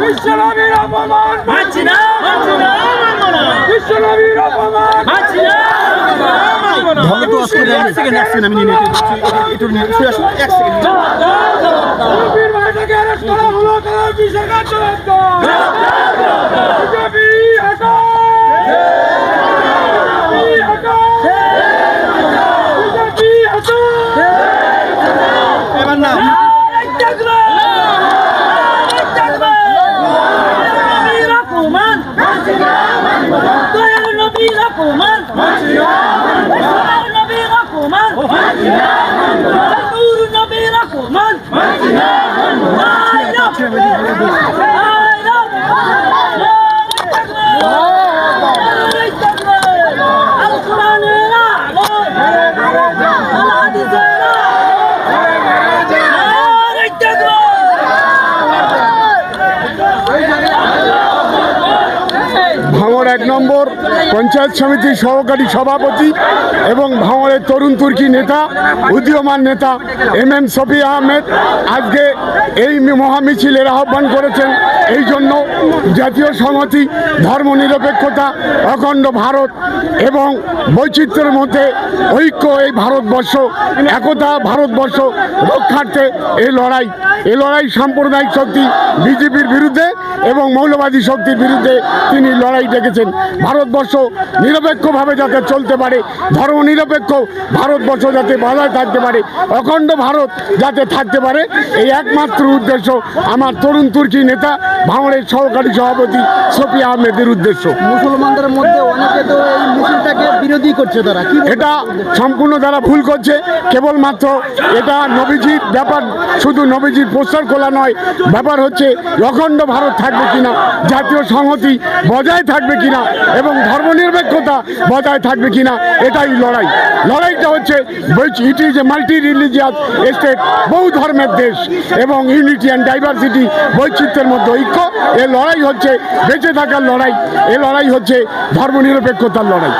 বিশ্বনবীর অপমান! মানছি না বিশ্বনবীর অপমান! মানছি না একটু অফ করে এক সেকেন্ড এক সেকেন্ড আমি নিয়ে নিই একটু- নিয়ে আসুন এক সেকেন্ড নবীর ভাইটাকে অ্যারেস্ট করা হলো কেন কি সরকার চূড়ান্ত 欢迎。এক নম্বর, পঞ্চায়েত সমিতির সহকারী সভাপতি এবং ভাঙড়ের তরুণ তুর্কি নেতা, উদীয়মান নেতা এম এম শফি আহমেদ আজকে এই মহামিছিলের আহ্বান করেছেন। এই জন্য জাতীয় সংহতি ধর্মনিরপেক্ষতা অখণ্ড ভারত এবং বৈচিত্র্যের মধ্যে ঐক্য এই ভারতবর্ষ, একতা ভারতবর্ষ রক্ষার্থে এই লড়াই। এই লড়াই সাম্প্রদায়িক শক্তি, বিজেপির বিরুদ্ধে এবং মৌলবাদী শক্তির বিরুদ্ধে তিনি লড়াই ডেকেছেন। ভারতবর্ষ নিরপেক্ষভাবে যাতে চলতে পারে ধর্ম নিরপেক্ষ ভারতবর্ষ যাতে বজায় থাকতে পারে অখণ্ড ভারত যাতে থাকতে পারে এই একমাত্র উদ্দেশ্য আমার তরুণ তুর্কি নেতা ভাঙড়ের সহকারী সভাপতি শফি আহমেদের উদ্দেশ্য। মুসলমানদের মধ্যে অনেকে তো এই মিছিলটাকে বিরোধী করছে তারা। এটা সম্পূর্ণ তারা ভুল করছে কেবলমাত্র এটা নবীজির ব্যাপার শুধু নবীজির পোস্টার খোলা নয় ব্যাপার হচ্ছে অখণ্ড ভারত থাকবে কিনা জাতীয় সংহতি বজায় থাকবে কিনা এবং ধর্মনিরপেক্ষতা বজায় থাকবে কিনা এটাই লড়াই। লড়াইটা হচ্ছে it is a multi religious state বহু ধর্মের দেশ এবং ইউনিটি অ্যান্ড ডাইভার্সিটি বৈচিত্র্যের মধ্যে ঐক্য। এ লড়াই হচ্ছে, বেঁচে থাকার লড়াই, এ লড়াই হচ্ছে ধর্মনিরপেক্ষতার লড়াই।